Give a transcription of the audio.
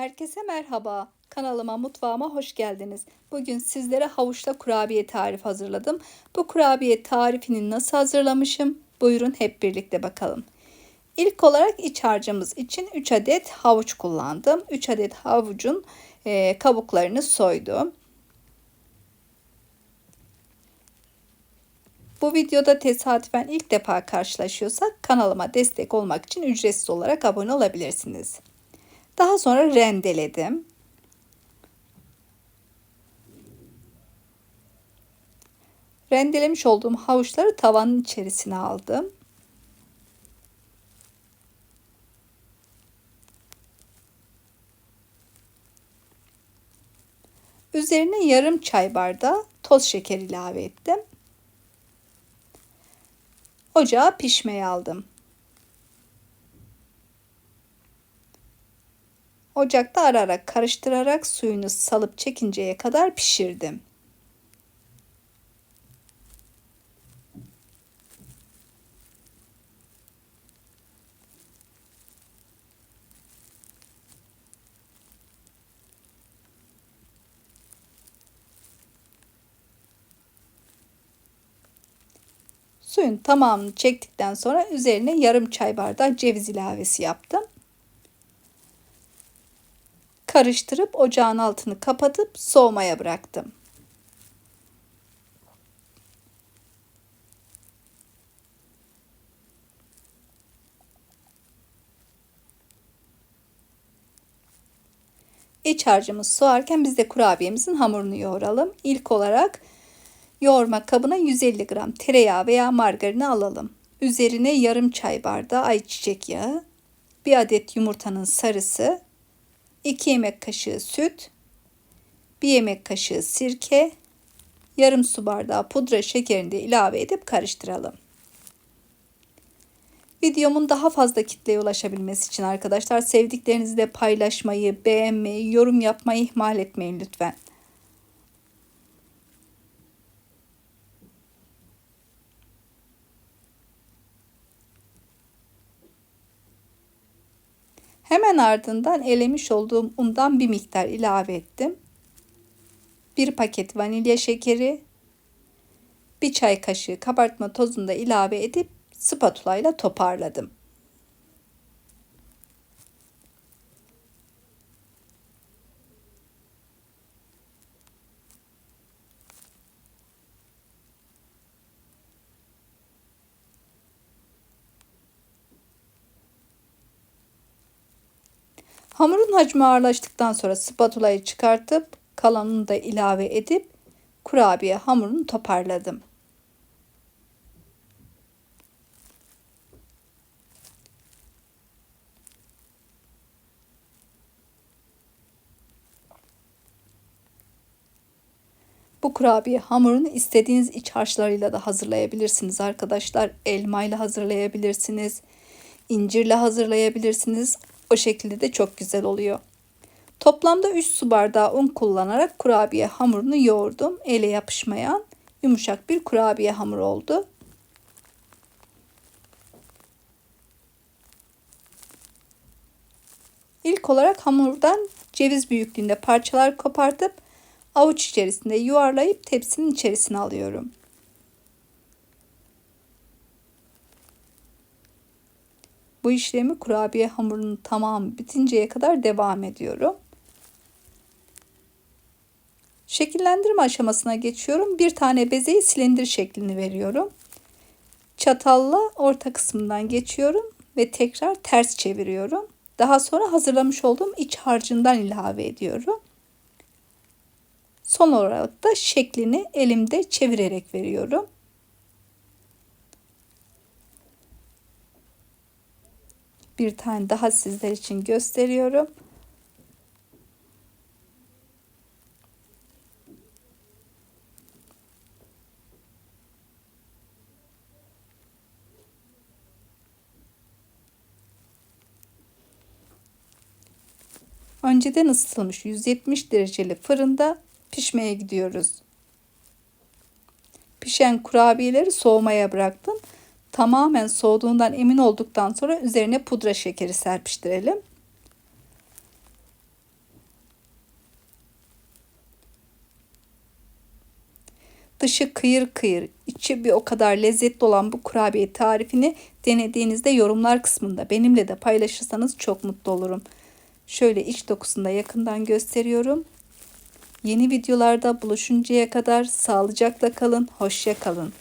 Herkese merhaba. Kanalıma, mutfağıma hoş geldiniz. Bugün sizlere havuçla kurabiye tarif hazırladım. Bu kurabiye tarifini nasıl hazırlamışım? Buyurun hep birlikte bakalım. İlk olarak iç harcımız için 3 adet havuç kullandım. 3 adet havucun e, kabuklarını soydum. Bu videoda tesadüfen ilk defa karşılaşıyorsak kanalıma destek olmak için ücretsiz olarak abone olabilirsiniz. Daha sonra rendeledim. Rendelemiş olduğum havuçları tavanın içerisine aldım. Üzerine yarım çay bardağı toz şeker ilave ettim. Ocağa pişmeye aldım. Ocakta ararak karıştırarak suyunu salıp çekinceye kadar pişirdim. Suyun tamamını çektikten sonra üzerine yarım çay bardağı ceviz ilavesi yaptım. Karıştırıp ocağın altını kapatıp soğumaya bıraktım. İç harcımız soğarken biz de kurabiyemizin hamurunu yoğuralım. İlk olarak yoğurma kabına 150 gram tereyağı veya margarini alalım. Üzerine yarım çay bardağı ayçiçek yağı, bir adet yumurtanın sarısı, 2 yemek kaşığı süt, 1 yemek kaşığı sirke, yarım su bardağı pudra şekerini de ilave edip karıştıralım. Videomun daha fazla kitleye ulaşabilmesi için arkadaşlar sevdiklerinizle paylaşmayı, beğenmeyi, yorum yapmayı ihmal etmeyin lütfen. Hemen ardından elemiş olduğum undan bir miktar ilave ettim. Bir paket vanilya şekeri, bir çay kaşığı kabartma tozunu da ilave edip spatula ile toparladım. Hamurun hacmi ağırlaştıktan sonra spatulayı çıkartıp kalanını da ilave edip kurabiye hamurunu toparladım. Bu kurabiye hamurunu istediğiniz iç harçlarıyla da hazırlayabilirsiniz arkadaşlar. Elma ile hazırlayabilirsiniz. incirle hazırlayabilirsiniz. O şekilde de çok güzel oluyor. Toplamda 3 su bardağı un kullanarak kurabiye hamurunu yoğurdum. Ele yapışmayan yumuşak bir kurabiye hamuru oldu. İlk olarak hamurdan ceviz büyüklüğünde parçalar kopartıp avuç içerisinde yuvarlayıp tepsinin içerisine alıyorum. Bu işlemi kurabiye hamurunun tamamı bitinceye kadar devam ediyorum. Şekillendirme aşamasına geçiyorum. Bir tane bezeyi silindir şeklini veriyorum. Çatalla orta kısmından geçiyorum ve tekrar ters çeviriyorum. Daha sonra hazırlamış olduğum iç harcından ilave ediyorum. Son olarak da şeklini elimde çevirerek veriyorum. Bir tane daha sizler için gösteriyorum. Önceden ısıtılmış 170 dereceli fırında pişmeye gidiyoruz. Pişen kurabiyeleri soğumaya bıraktım tamamen soğuduğundan emin olduktan sonra üzerine pudra şekeri serpiştirelim. Dışı kıyır kıyır, içi bir o kadar lezzetli olan bu kurabiye tarifini denediğinizde yorumlar kısmında benimle de paylaşırsanız çok mutlu olurum. Şöyle iç dokusunda yakından gösteriyorum. Yeni videolarda buluşuncaya kadar sağlıcakla kalın, hoşça kalın.